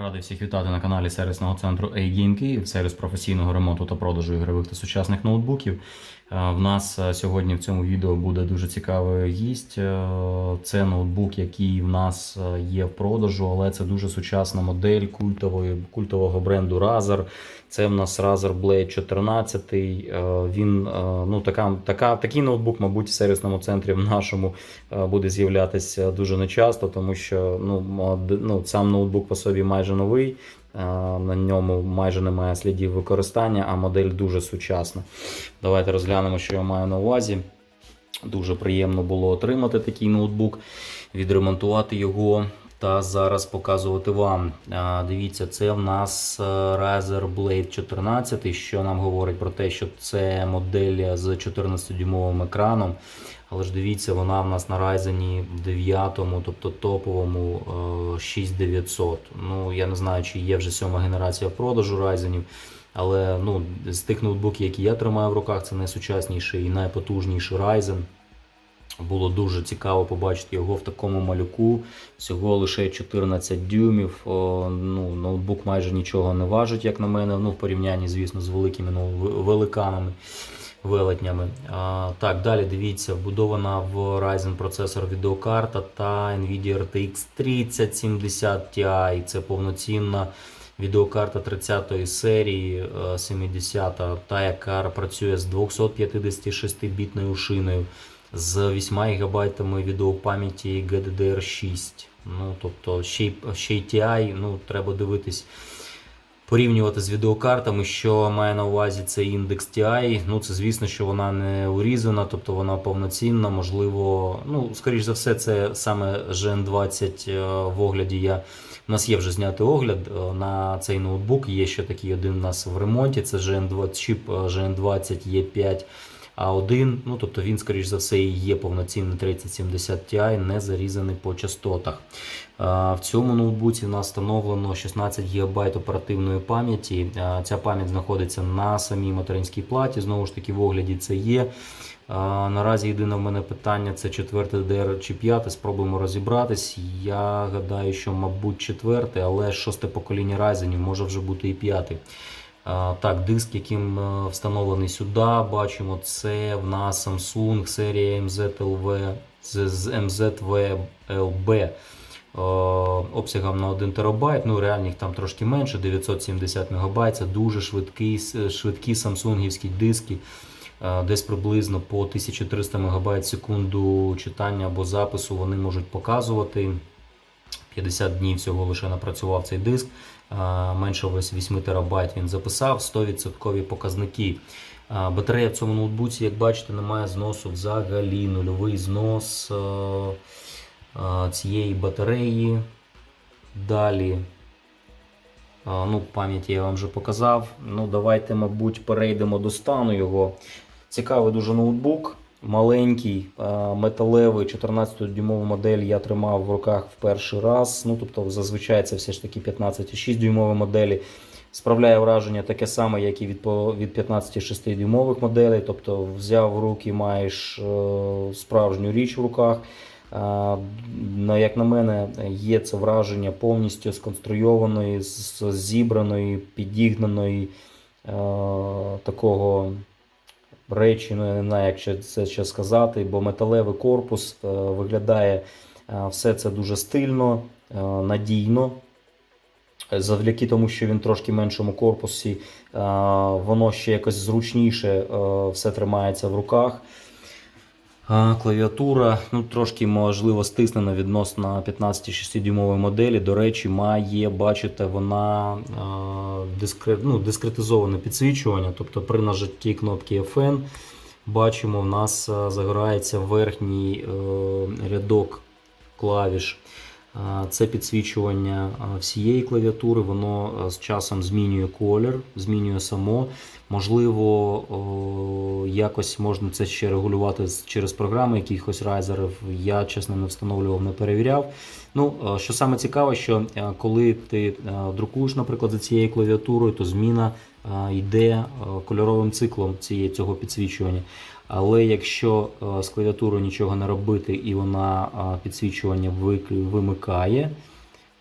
Радий всіх вітати на каналі сервісного центру A-Game сервіс професійного ремонту та продажу ігрових та сучасних ноутбуків. Е, В нас е, сьогодні в цьому відео буде дуже цікавий гість. Е, Це ноутбук, який в нас є в продажу, але це дуже сучасна модель культової, культового бренду Razer. Це в нас Razer Blade 14. Е, Він ну, така, така, такий ноутбук, мабуть, в сервісному центрі в нашому буде з'являтися дуже нечасто, тому що ну, ну, сам ноутбук по собі майже новий. Е, На ньому майже немає слідів використання, а модель дуже сучасна. Давайте розглянемо, що я маю на увазі. Дуже приємно було отримати такий ноутбук, відремонтувати його та зараз показувати вам. Дивіться, це в нас е, Razer Blade 14, що нам говорить про те, що це модель з 14-дюймовим екраном. Але ж дивіться, вона в нас на Ryzen 9, тобто топовому е, 6900. Ну, я не знаю, чи є вже сьома генерація продажу Ryzen. Але ну, з тих ноутбуків, які я тримаю в руках, це найсучасніший і найпотужніший Ryzen. Було дуже цікаво побачити його в такому малюку. Всього лише 14 дюймів. О, ну, ноутбук майже нічого не важить, як на мене. Ну, в порівнянні, звісно, з великими ну, великанами, велетнями. А, так, далі дивіться, вбудована в Ryzen процесор відеокарта та Nvidia RTX 3070 Ti. Це повноцінна відеокарта 30-ї серії е, 70, та яка працює з 256-бітною шиною, з 8 ГБ відеопам'яті GDDR6. Ну, тобто ще й, ще й TI, ну, треба дивитись. Порівнювати з відеокартами, що має на увазі цей індекс TI. Ну, це звісно, що вона не урізана, тобто вона повноцінна. Можливо, ну, скоріш за все, це саме GN20 е, в огляді. Я... У нас є вже знятий огляд е, на цей ноутбук. Є ще такий один у нас в ремонті. Це GN20, чіп е, GN20 E5 А1. Ну, тобто він, скоріш за все, і є повноцінний 3070 Ti, не зарізаний по частотах. В цьому ноутбуці в встановлено 16 ГБ оперативної пам'яті. Ця пам'ять знаходиться на самій материнській платі. Знову ж таки, в огляді це є. Наразі єдине в мене питання це 4 DDR чи 5. Спробуємо розібратись. Я гадаю, що, мабуть, 4, але шосте покоління Ryzen може вже бути і 5. Так, диск, яким е, встановлений сюди, бачимо, це в нас Samsung серія MZLV з MZVLB е, обсягом на 1 терабайт. Ну, реально їх там трошки менше, 970 МБ. Це дуже швидкі, швидкі самсунгівські диски. Е, Десь приблизно по 1300 МБ секунду читання або запису вони можуть показувати. 50 днів всього лише напрацював цей диск. Менше ось 8 терабайт він записав, 100% показники. Батарея в цьому ноутбуці, як бачите, немає зносу взагалі. Нульовий знос е, е, цієї батареї. Далі. Ну, пам'яті я вам вже показав. Ну, давайте, мабуть, перейдемо до стану його. Цікавий дуже ноутбук. Маленький, е, металевий 14-дюймову модель я тримав в руках в перший раз. Ну, тобто, зазвичай це все ж таки 15,6 дюймові моделі. Справляє враження таке саме, як і від, від 15,6 дюймових моделей. Тобто взяв в руки, маєш е, справжню річ в руках. Е, як на мене, є це враження повністю сконструйованої, зібраної, підігнаної такого речі, ну я не знаю, як ще це ще сказати, бо металевий корпус е, виглядає е, все це дуже стильно, е, надійно. Завдяки тому, що він трошки меншому корпусі, воно ще якось зручніше все тримається в руках. Клавіатура ну, трошки можливо стиснена відносно 15-6-дюймової моделі. До речі, має, бачите, вона а, дискре, ну, дискретизоване підсвічування. Тобто при нажатті кнопки FN бачимо, в нас загорається верхній е, рядок клавіш. Це підсвічування всієї клавіатури, воно з часом змінює колір, змінює само. Можливо, якось можна це ще регулювати через програми якихось райзерів. Я чесно не встановлював, не перевіряв. Ну, що саме цікаве, що коли ти друкуєш, наприклад, за цією клавіатурою, то зміна йде кольоровим циклом цього підсвічування. Але якщо е, з клавіатурою нічого не робити і вона е, підсвічування вимикає,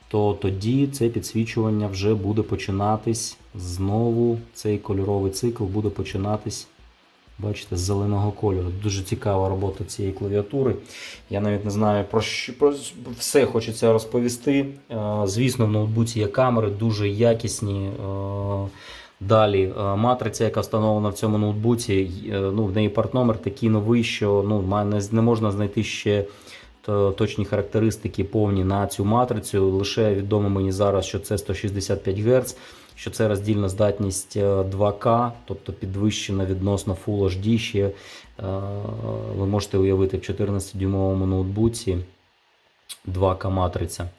то тоді це підсвічування вже буде починатись знову. Цей кольоровий цикл буде починатись. Бачите, з зеленого кольору. Дуже цікава робота цієї клавіатури. Я навіть не знаю про що про все хочеться розповісти. Е, Звісно, в ноутбуці є камери, дуже якісні. Е, Далі е, матриця, яка встановлена в цьому ноутбуці, е, ну, в неї партномер такий новий, що ну, не, можна знайти ще точні характеристики повні на цю матрицю. Лише відомо мені зараз, що це 165 Гц, що це роздільна здатність е, 2К, тобто підвищена відносно Full HD. Ще е, ви можете уявити в 14-дюймовому ноутбуці 2К матриця.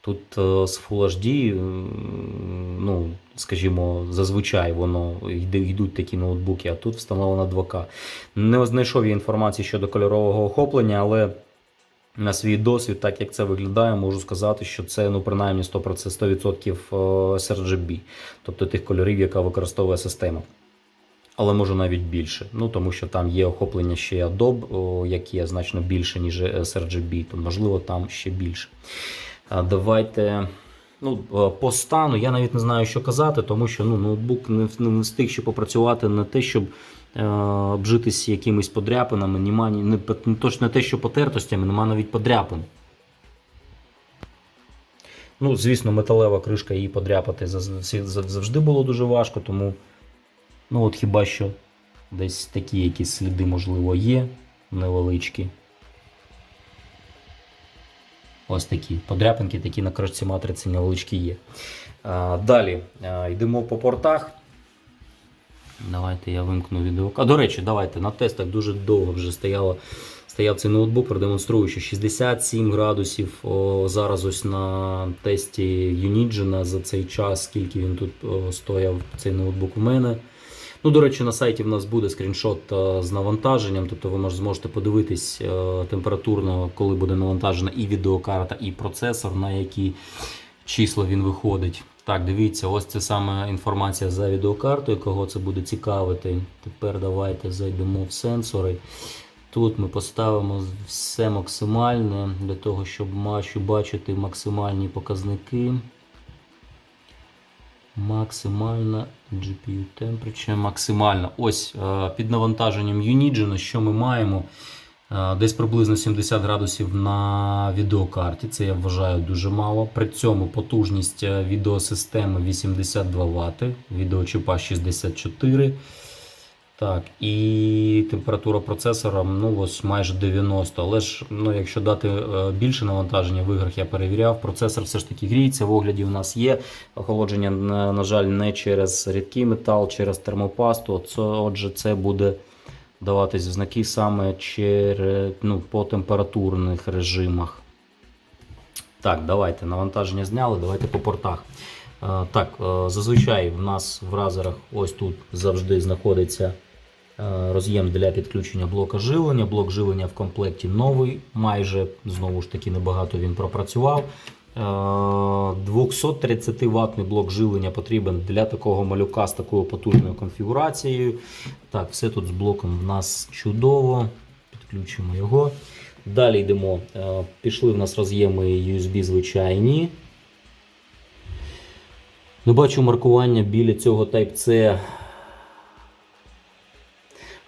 Тут е, з Full HD, ну, скажімо, зазвичай воно йдуть такі ноутбуки, а тут встановлено 2К. Не знайшов я інформації щодо кольорового охоплення, але на свій досвід, так як це виглядає, можу сказати, що це ну, принаймні 100%, 100% е, sRGB, тобто тих кольорів, яка використовує система. Але може навіть більше. Ну тому що там є охоплення ще Adobe, яке значно більше, ніж sRGB, то можливо там ще більше. Давайте. Ну, е, по стану я навіть не знаю, що казати, тому що ну, ноутбук не, встиг ще попрацювати не те, щоб е, обжитись якимись подряпинами, нема, не, не, точно не те, що потертостями, нема навіть подряпин. Ну, звісно, металева кришка її подряпати зав- зав- завжди було дуже важко, тому ну, от хіба що десь такі якісь сліди, можливо, є невеличкі. Ось такі подряпинки, такі на кришці матриці невеличкі є. А, далі а, йдемо по портах. Давайте я вимкну відео. А до речі, давайте на тестах дуже довго вже стояло, стояв цей ноутбук, продемонструю, що 67 градусів о, зараз ось на тесті Unigine за цей час, скільки він тут о, стояв, цей ноутбук у мене. Ну, до речі, на сайті в нас буде скріншот е, з навантаженням, тобто ви зможете подивитись е, температурно, коли буде навантажена і відеокарта, і процесор, на які числа він виходить. Так, дивіться, ось це саме інформація за відеокартою, кого це буде цікавити. Тепер давайте зайдемо в сенсори. Тут ми поставимо все максимальне для того, щоб бачити максимальні показники. Максимальна GPU temperature, максимальна. Ось е, під навантаженням Unigen, що ми маємо? Е, Десь приблизно 70 градусів на відеокарті. Це я вважаю дуже мало. При цьому потужність е, відеосистеми 82 Вт, відеочіпа 64. Так, і температура процесора ну, ось майже 90. Але ж, ну, якщо дати е, більше навантаження в іграх, я перевіряв, процесор все ж таки гріється. В огляді у нас є охолодження, на, жаль, не через рідкий метал, через термопасту. Це, отже, це буде даватись в знаки саме через, ну, по температурних режимах. Так, давайте навантаження зняли, давайте по портах. Е, Так, е, зазвичай в нас в разерах ось тут завжди знаходиться роз'єм для підключення блока живлення. Блок живлення в комплекті новий, майже знову ж таки небагато він пропрацював. Е, 230 ватний блок живлення потрібен для такого малюка з такою потужною конфігурацією. Так, все тут з блоком в нас чудово. Підключимо його. Далі йдемо. Е, Пішли в нас роз'єми USB звичайні. Не бачу маркування біля цього Type-C.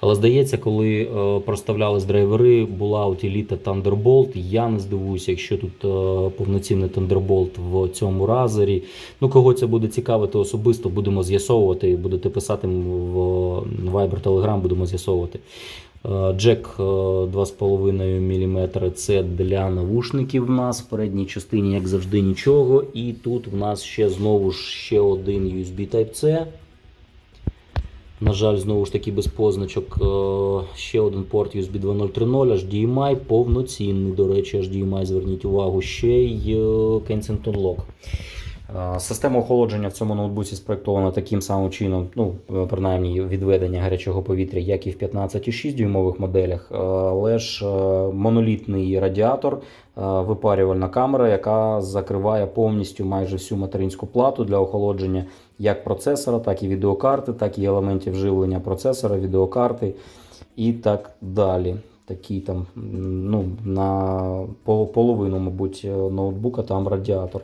Але здається, коли е, проставлялись драйвери, була утиліта Thunderbolt. Я не здивуюся, якщо тут е, повноцінний Thunderbolt в цьому разері. Ну, кого це буде цікавити особисто, будемо з'ясовувати. Будете писати в Viber Telegram, будемо з'ясовувати. Е, Джек е, 2,5 мм це для навушників в нас. В передній частині, як завжди, нічого. І тут в нас ще знову ж ще один USB Type-C. На жаль, знову ж таки без позначок. Е, Ще один порт USB 2.0.3.0, HDMI, повноцінний, до речі, HDMI, зверніть увагу, ще й е, Kensington Lock. Е, Система охолодження в цьому ноутбуці спроєктована таким самим чином, ну, е, принаймні відведення гарячого повітря, як і в 15,6 дюймових моделях, е, але ж монолітний радіатор, випарювальна камера, яка закриває повністю майже всю материнську плату для охолодження як процесора, так і відеокарти, так і елементів живлення процесора, відеокарти і так далі. Такий там, ну, на половину, мабуть, ноутбука там радіатор.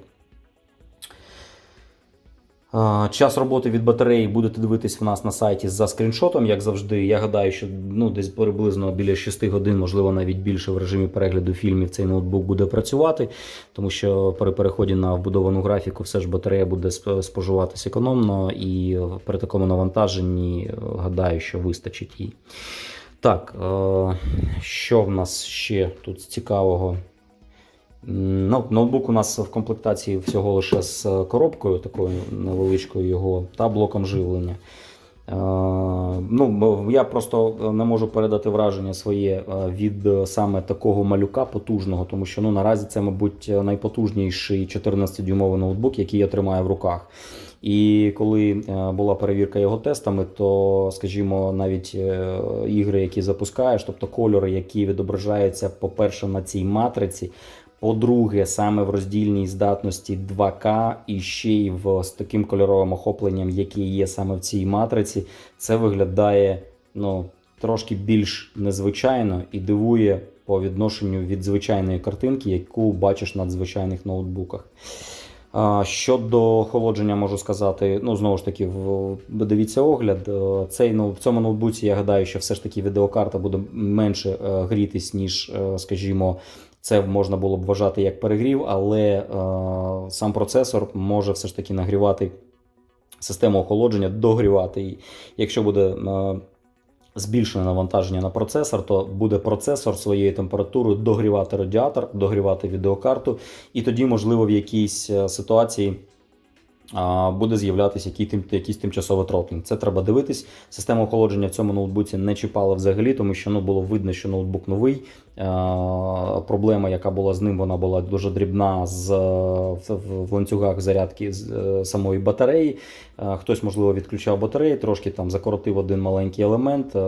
Час роботи від батареї будете дивитись в нас на сайті за скріншотом, як завжди. Я гадаю, що ну, десь приблизно біля 6 годин, можливо, навіть більше в режимі перегляду фільмів цей ноутбук буде працювати, тому що при переході на вбудовану графіку все ж батарея буде сп- споживатись економно, і при такому навантаженні е, гадаю, що вистачить їй. Так, е, що в нас ще тут цікавого? Ноутбук у нас в комплектації всього лише з коробкою, такою невеличкою його та блоком живлення. Е, ну, я просто не можу передати враження своє е, від е, саме такого малюка потужного, тому що ну, наразі це, мабуть, найпотужніший 14-дюймовий ноутбук, який я тримаю в руках. І коли е, була перевірка його тестами, то, скажімо, навіть е, ігри, які запускаєш, тобто кольори, які відображаються, по-перше, на цій матриці, по-друге, саме в роздільній здатності 2К і ще й в, з таким кольоровим охопленням, яке є саме в цій матриці, це виглядає ну, трошки більш незвичайно і дивує по відношенню від звичайної картинки, яку бачиш на звичайних ноутбуках. Щодо охолодження, можу сказати, ну знову ж таки, дивіться огляд. Е, Цей ну, в цьому ноутбуці я гадаю, що все ж таки відеокарта буде менше е, грітись, ніж, е, скажімо, це можна було б вважати як перегрів, але е, сам процесор може все ж таки нагрівати систему охолодження, догрівати її. Якщо буде е, збільшене навантаження на процесор, то буде процесор своєю температурою догрівати радіатор, догрівати відеокарту, і тоді, можливо, в якійсь е, ситуації. Буде з'являтися якийсь тимчасовий тротлінг. Це треба дивитись. Систему охолодження в цьому ноутбуці не чіпала взагалі, тому що ну, було видно, що ноутбук новий. Проблема, яка була з ним, вона була дуже дрібна з, е, в, ланцюгах зарядки з е, самої батареї. Хтось, можливо, відключав батареї, трошки там закоротив один маленький елемент. е,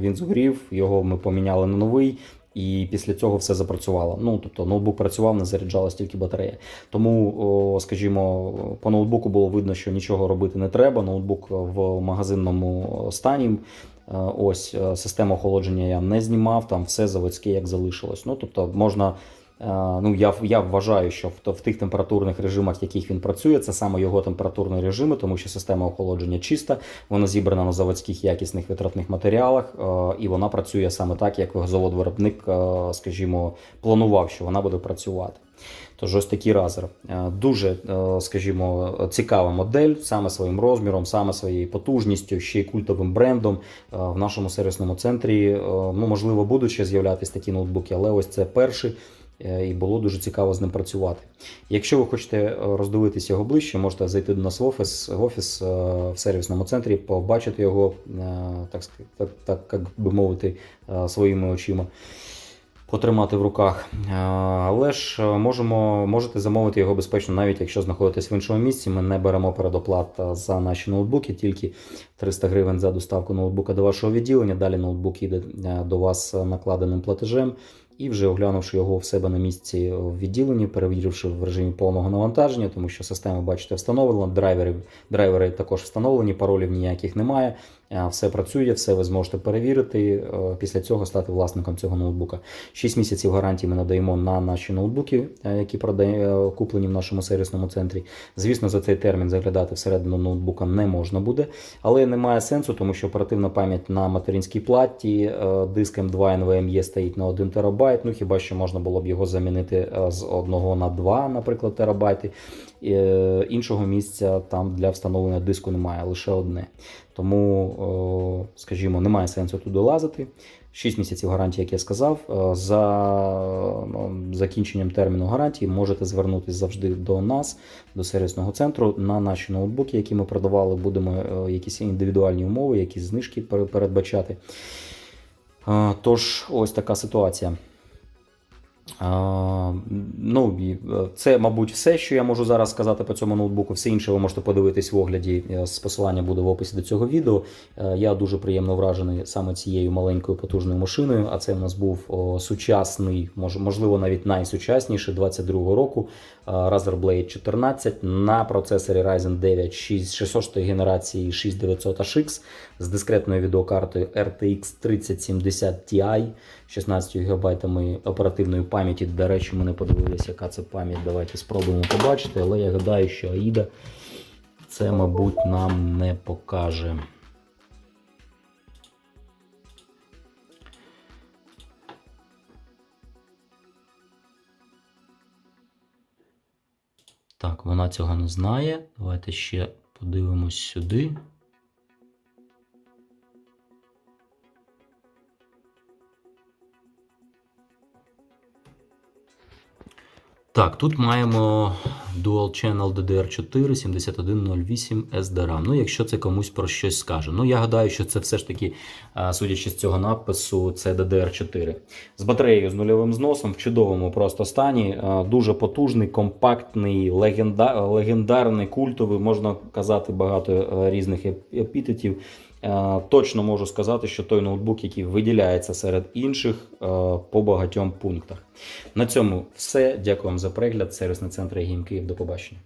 Він згорів, його ми поміняли на новий. І після цього все запрацювало. Ну тобто ноутбук працював, не заряджалась тільки батарея. Тому, о, скажімо, по ноутбуку було видно, що нічого робити не треба. Ноутбук в магазинному стані. Е, Ось е, систему охолодження я не знімав, там все заводське як залишилось. Ну тобто можна. Е, Ну, я, я вважаю, що в, в тих температурних режимах, в яких він працює, це саме його температурні режими, тому що система охолодження чиста, вона зібрана на заводських якісних витратних матеріалах, е, і вона працює саме так, як завод-виробник, е, скажімо, планував, що вона буде працювати. Тож ось такий разер. Дуже, скажімо, цікава модель, саме своїм розміром, саме своєю потужністю, ще й культовим брендом. В нашому сервісному центрі, ну, можливо, будуть ще з'являтися такі ноутбуки, але ось це перший. Е, І було дуже цікаво з ним працювати. Якщо ви хочете е, роздивитися його ближче, можете зайти до нас в офіс, в офіс е, в сервісному центрі, побачити його, так, так, так як би мовити, своїми очима потримати в руках. Але ж можемо, можете замовити його безпечно, навіть якщо знаходитесь в іншому місці. Ми не беремо передоплат за наші ноутбуки, тільки 300 гривень за доставку ноутбука до вашого відділення. Далі ноутбук йде е, до вас накладеним платежем. І вже оглянувши його в себе на місці в відділенні, перевіривши в режимі повного навантаження, тому що система, бачите, встановлена, драйвери, драйвери також встановлені, паролів ніяких немає. Е, Все працює, все ви зможете перевірити. е, Після цього стати власником цього ноутбука. 6 місяців гарантії ми надаємо на наші ноутбуки, е, які продає, куплені в нашому сервісному центрі. Звісно, за цей термін заглядати всередину ноутбука не можна буде, але немає сенсу, тому що оперативна пам'ять на материнській платі, диск M2 NVMe стоїть на 1 терабайт. Ну хіба що можна було б його замінити з 1 на 2, наприклад, терабайти. Е, Іншого місця там для встановлення диску немає, лише одне. Тому, скажімо, немає сенсу туди лазити. 6 місяців гарантії, як я сказав. Е, За ну, закінченням терміну гарантії можете звернутися завжди до нас, до сервісного центру. На наші ноутбуки, які ми продавали, будемо е, якісь індивідуальні умови, якісь знижки пере- передбачати. Е, Тож, ось така ситуація. Ну, е, це, мабуть, все, що я можу зараз сказати по цьому ноутбуку. Все інше ви можете подивитись в огляді. е, посилання буде в описі до цього відео. Е, Я дуже приємно вражений саме цією маленькою потужною машиною. А це в нас був сучасний, можливо, навіть найсучасніший 22-го року Razer Blade 14 на процесорі Ryzen 9 6 606 генерації 6900HX з дискретною відеокартою RTX 3070 Ti 16 ГБ оперативної пам'яті. До речі, ми не подивилися, яка це пам'ять. Давайте спробуємо побачити. Але я гадаю, що AIDA це, мабуть, нам не покаже. Так, вона цього не знає. Давайте ще подивимось сюди. Так, тут маємо Dual Channel DDR4 7108 SDRAM. Ну, якщо це комусь про щось скаже. Ну, я гадаю, що це все ж таки, судячи з цього надпису, це DDR4. З батареєю з нульовим зносом в чудовому просто стані. Дуже потужний, компактний, легендарний, культовий, можна казати багато е, різних епітетів. Е, Точно можу сказати, що той ноутбук, який виділяється серед інших е, по багатьом пунктах. На цьому все. Дякую вам за перегляд. Сервісний центр Гім Київ. До побачення.